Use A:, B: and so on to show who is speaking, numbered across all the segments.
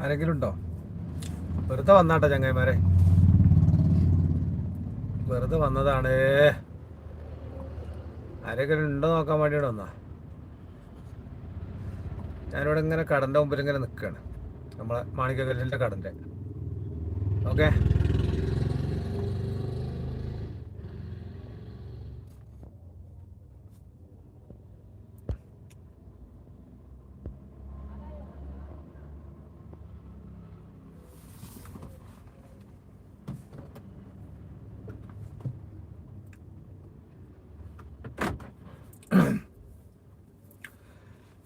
A: ആരെങ്കിലും ഉണ്ടോ? വെറുതെ വന്നാട്ടോ ചങ്ങായിമാരെ. വെറുതെ വന്നതാണ്. ആരെങ്കിലും ഉണ്ടോ നോക്കാൻ വേണ്ടിയിട്ട് വന്നാ. ഞാനിവിടെ ഇങ്ങനെ കടന്റെ മുമ്പിൽ ഇങ്ങനെ നിൽക്കുകയാണ് നമ്മളെ മാണിക്കകല്ലിന്റെ കടന്റെ. ഓക്കെ?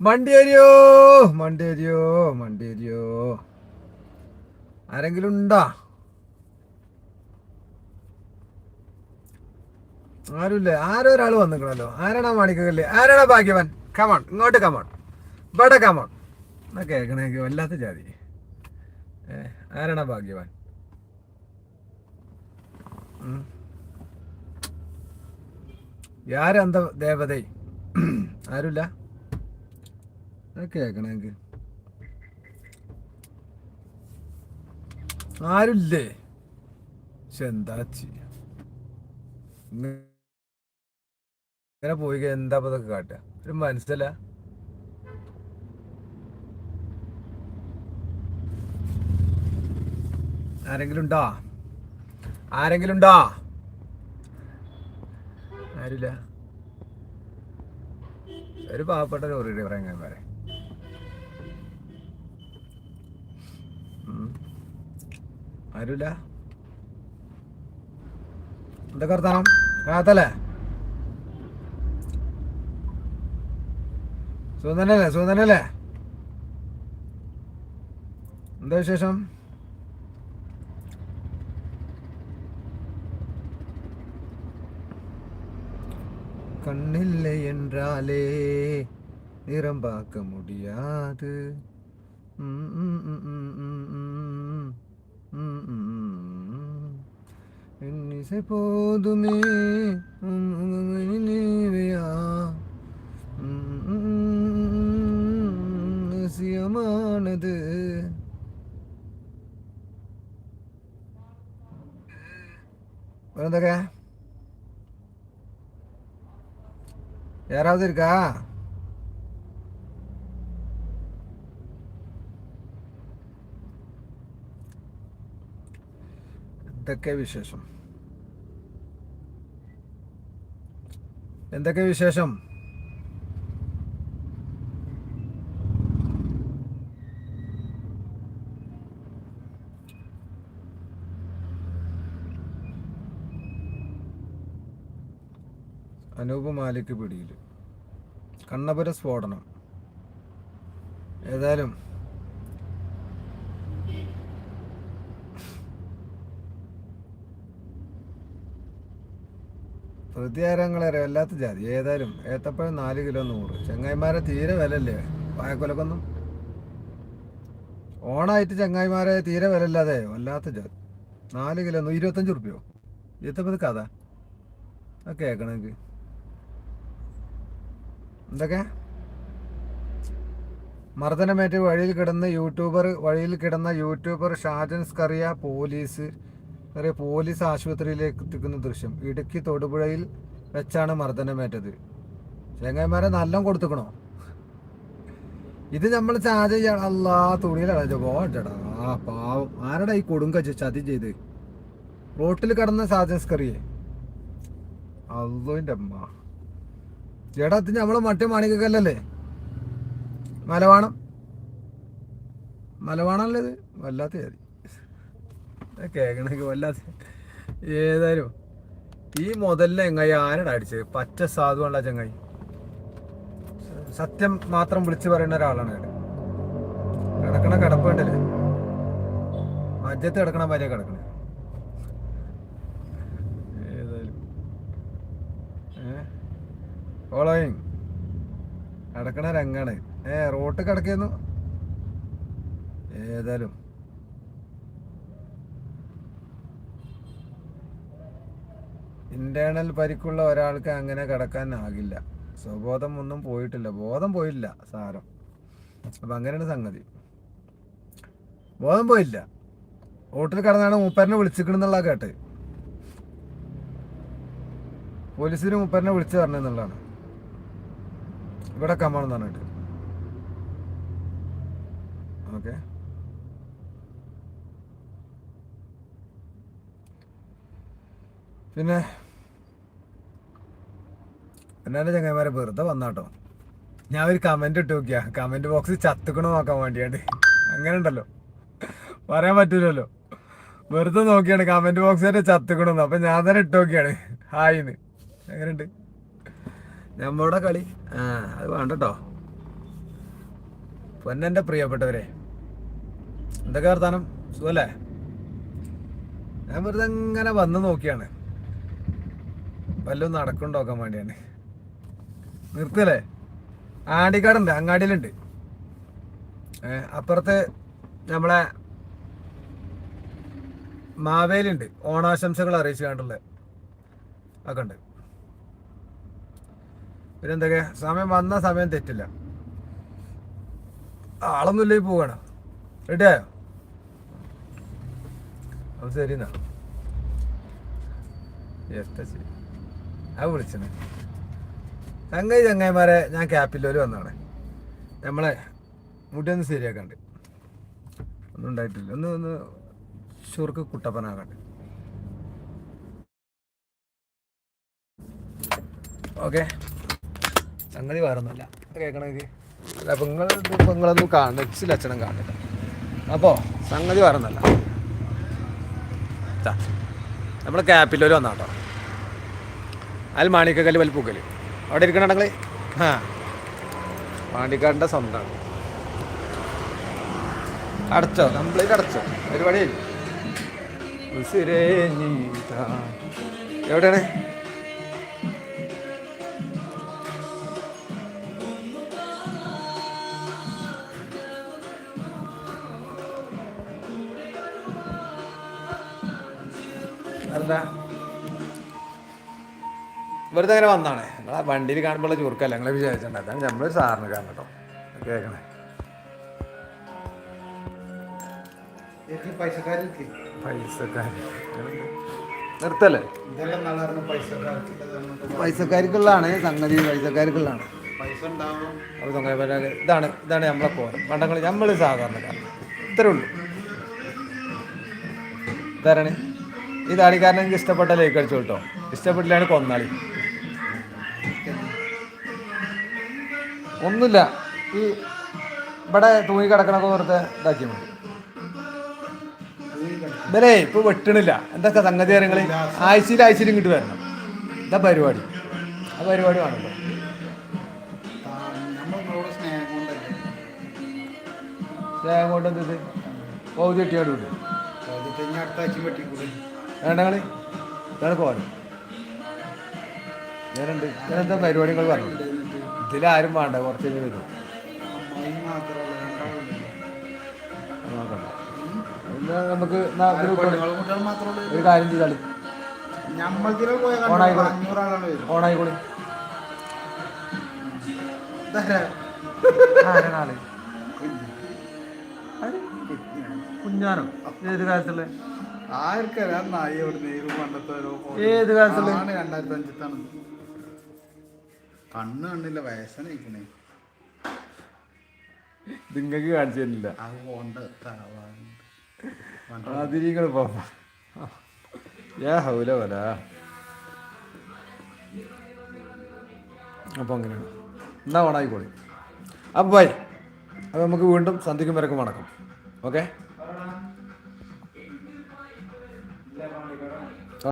A: മണ്ടിയരിയോ മണ്ടിയരിയോ മണ്ടിയരിയോ ആരെങ്കിലും ഉണ്ടോ? ആരുമില്ലേ. ആരോ ഒരാൾ വന്നിക്കണല്ലോ. ആരാണാ മാണിക്കല്ലേ ആരാണാ ഭാഗ്യവൻ? കമോൺ ഇങ്ങോട്ട് കമോൺ ഇവിടെ കമോൺ എന്നാ കേൾക്കണേക്ക് വല്ലാത്ത ജാതി. ആരാണാ ഭാഗ്യവാൻ? യാരെന്ത യാരന്ത ദേവതൈ ആരുമില്ല? കേക്കണേക്ക് ആരുല്ലേ? പക്ഷെ എന്താ ഇങ്ങനെ പോയി എന്താ ഇതൊക്കെ കാട്ടുക ഒരു മനസ്സില? ആരെങ്കിലും ഉണ്ടോ? ആരെങ്കിലും ഉണ്ടോ? ആരില്ല? ഒരു പാവപ്പെട്ട ലോറി എങ്ങനെ പറയാം ആരുമില്ല എന്തൊക്കെ വർത്താനം? റാത്തല്ലേ? സുന്ദനല്ലേ സുന്ദനല്ലേ എന്താ വിശേഷം? കണ്ണില്ല എന്നാലേ നിറം പാക്ക മുടിയാത് என் இசை போதுமே நினைவையா அவசியமானது பிறந்தக யாராவது இருக்கா? എന്തൊക്കെ വിശേഷം? എന്തൊക്കെ വിശേഷം? അനൂപ് മാലിക് പിടിയിൽ കണ്ണപുര സ്ഫോടനം. ഏതായാലും പ്രതികാരങ്ങളേറെ വല്ലാത്ത ജാതി. ഏതായാലും ഏത്തപ്പഴം നാല് കിലോ നൂറ്. ചെങ്ങായിമാരെ തീരെ വിലല്ലേ വായക്കൊലക്കൊന്നും ഓണായിട്ട് ചെങ്ങായിമാരെ തീരെ വിലല്ലാതെ വല്ലാത്ത ജാതി നാല് കിലോ ഇരുപത്തഞ്ച് റുപ്യോ ഇരുപത്തപ്പത് കഥ? ആ കേൾക്കണമെങ്കിൽ എന്തൊക്കെ? മർദ്ദനമേറ്റ് വഴിയിൽ കിടന്ന് യൂട്യൂബർ വഴിയിൽ കിടന്ന youtuber Shajan Skaria police Skaria police ആശുപത്രിയിലേക്ക് എത്തിക്കുന്ന ദൃശ്യം. ഇടുക്കി തൊടുപുഴയിൽ വെച്ചാണ് മർദ്ദനമേറ്റത്. ചെങ്ങന്മാരെ നല്ല കൊടുത്തുക്കണോ? ഇത് നമ്മൾ ചാർജ് ചെയ്യണം അല്ലാ തുണിയിലടച്ചോ പോട്ടടാ ആ പാവം. ആരടാ ഈ കൊടുങ്കച്ച് ചതി ചെയ്ത്? റോട്ടിൽ കിടന്ന സാജസ്കറിയെ സ്കറിയെ. അള്ളോന്റെ അമ്മ. ചേട്ടാ ഇത് നമ്മളെ മറ്റേ മാണിക്കല്ലല്ലേ മലവാണം മലവാണല്ലേ ഇത്? വല്ലാത്ത ജാതി. കേക്കണക്ക് വല്ലാത്ത ഏതായാലും ഈ മുതലിനെ എങ്ങായി ആരടാ അടിച്ചത്? പച്ച സാധുവല്ല ചങ്ങായി. സത്യം മാത്രം വിളിച്ചു പറയുന്ന ഒരാളാണ് കിടക്കണ കിടപ്പുണ്ടല്ലേ മജ്ജത്ത് കിടക്കണ മാതിരിയാ കിടക്കണേ. ഏതായാലും. കിടക്കണ രംഗാണ്. ഏ റോട്ട് കിടക്കുന്നു. ഏതായാലും. ഇന്റേണൽ പരിക്കുള്ള ഒരാൾക്ക് അങ്ങനെ കിടക്കാൻ ആകില്ല. സ്വബോധം ഒന്നും പോയിട്ടില്ല. ബോധം പോയില്ല സാരം. അപ്പം അങ്ങനെയാണ് സംഗതി. ബോധം പോയില്ല. ഓട്ടിൽ കിടന്നാണ് മൂപ്പരനെ വിളിച്ചിക്കണെന്നുള്ള കേട്ട്. പോലീസിന് മൂപ്പരനെ വിളിച്ചു പറഞ്ഞെന്നുള്ളതാണ് ഇവിടെ കമ്മാണെന്ന് പറഞ്ഞിട്ട്. ഓക്കെ. പിന്നെ പിന്നെ എന്റെ ചങ്ങന്മാരെ വെറുതെ വന്നാട്ടോ. ഞാൻ ഒരു കമന്റ് ഇട്ട് നോക്കിയാ. കമന്റ് ബോക്സ് ചത്തുക്കണോ നോക്കാൻ വേണ്ടിയാണ്ട്. അങ്ങനെ ഉണ്ടല്ലോ. പറയാൻ പറ്റില്ലല്ലോ വെറുതെ നോക്കിയാണ് കമന്റ് ബോക്സ് തന്നെ ചത്തുക്കണമെന്ന് അപ്പം ഞാൻ തന്നെ ഇട്ട് നോക്കിയാണ്. ഹായിന്ന് എങ്ങനെയുണ്ട്? നമ്മുടെ കളി. ആ അത് വേണ്ടട്ടോ. പൊന്നെന്റെ പ്രിയപ്പെട്ടവരെ. എന്തൊക്കെ വർത്താനം? സുഖല്ലേ? ഞാൻ വെറുതെ ഇങ്ങനെ വന്ന് നോക്കിയാണ്. വല്ലതും നടക്കുന്നുണ്ടോക്കാൻ വേണ്ടിയാണ്. നിർത്തല്ലേ ആണ്ടിക്കാടുണ്ട് അങ്ങാടിയിലുണ്ട്. അപ്പുറത്ത് നമ്മളെ മാവേലുണ്ട് ഓണാശംസകൾ അറിയിച്ചു കണ്ടുള്ള ഒക്കെ ഉണ്ട്. പിന്നെ എന്തൊക്കെ സമയം വന്ന സമയം തെറ്റില്ല. ആളൊന്നുമില്ലേ പോവാണ്. റെഡിയായോ അത് ശരി എന്നാ ശരി ആ വിളിച്ചണേ ചങ്ങായി ചങ്ങായിമാരെ ഞാൻ ക്യാപ്പിലോൽ വന്നാണ് നമ്മളെ മുടി ഒന്ന് ശരിയാക്കണ്ട്. ഒന്നും ഉണ്ടായിട്ടില്ല. ഒന്ന് ഒന്ന് ചുറുക്ക് കുട്ടപ്പനാകണ്ട് ഓക്കെ. സംഗതി വേറൊന്നുമില്ല. കേൾക്കണമെങ്കിൽ അല്ല നിങ്ങൾ പെങ്ങളൊന്നും കാണുന്ന അച്ഛനും ലക്ഷണം കാണില്ല. അപ്പോൾ സംഗതി വേറൊന്നല്ല നമ്മൾ ക്യാപ്പിലോൽ വന്നാട്ടോ. അതിൽ മാണിക്കക്കല്ല് വലിപ്പൂക്കൽ അവിടെ ഇരിക്കണ ആ പാണ്ടിക്കാടിന്റെ സ്വന്തമാണ് അടച്ചോ കംപ്ലീറ്റ് അടച്ചോ. പരിപാടി. എവിടെയാണ്? എന്താ വെറുതെ അങ്ങനെ വന്നാണ്? നിങ്ങളെ വണ്ടിയിൽ കാണുമ്പോൾ ചുരുക്കല്ല നിങ്ങളെ വിചാരിച്ചിട്ടുണ്ട് അതാണ് നമ്മളൊരു സാറിന് കാരണം കേട്ടോ കേൾക്കണേ നിർത്തല്ലേ? പൈസക്കാർക്കുള്ളതാണ് സംഗതി പൈസക്കാർക്കുള്ളതാണ് അപ്പോൾ ചങ്ങായിമാരെ ഇതാണ് ഇതാണ് നമ്മളെ പോകാൻ പണ്ടങ്ങൾ നമ്മൾ സാധാരണക്കാരൻ ഇത്രേ ഉള്ളൂ. ഇതാരാണ്? ഈ താടിക്കാരനെ എനിക്ക് ഇഷ്ടപ്പെട്ട ലേക്ക് അടിച്ചു കേട്ടോ ഇഷ്ടപ്പെട്ടില്ലാണ് കൊന്നാളി. ഒന്നുമില്ല. ഈ ഇവിടെ തൂങ്ങി കിടക്കണൊക്കെ വെറുതെ ഇതാക്കി മതി. ഇവരെ ഇപ്പൊ വെട്ടണില്ല. എന്തൊക്കെ സംഗതി കാര്യങ്ങൾ ആഴ്ചയിൽ ആഴ്ചയിൽ ഇങ്ങോട്ട് വരണം. ഇതാ പരിപാടി. ആ പരിപാടി വേണല്ലോ.
B: സ്നേഹം
A: കൊണ്ട് എന്ത്? പൗതി കെട്ടിയാട് വേണ്ടങ്ങൾ ഇതാണ് പോകാൻ ഞാനുണ്ട് ഞാനെന്താ പരിപാടികൾ പറഞ്ഞു ഇതിലാരും വേണ്ട കുറച്ച് കഴിഞ്ഞ് വരും. നമുക്ക് ഒരു കാര്യം ചെയ്താളി ഓണായിക്കോളി കുഞ്ഞാനോ? ഏത് കാലത്തുള്ള?
B: ആർക്കറിയാം നായി photo.
A: ഏത് കാലത്തുള്ള?
B: രണ്ടായിരത്തി അഞ്ചത്താണ് കണ്ണ് കണ്ടില്ല വയസ്സനെ നിങ്ങക്ക്
A: നിങ്ങൾക്ക് കാണിച്ചു തരില്ല
B: അത്
A: പാപ്പ ഏ ഹൗല വല അപ്പോൾ അങ്ങനെയാണ്. എന്നാ ഓണായിക്കോളി. അപ്പം ബൈ അപ്പോൾ നമുക്ക് വീണ്ടും സന്ധിക്കും വരക്കും മടക്കും ഓക്കെ?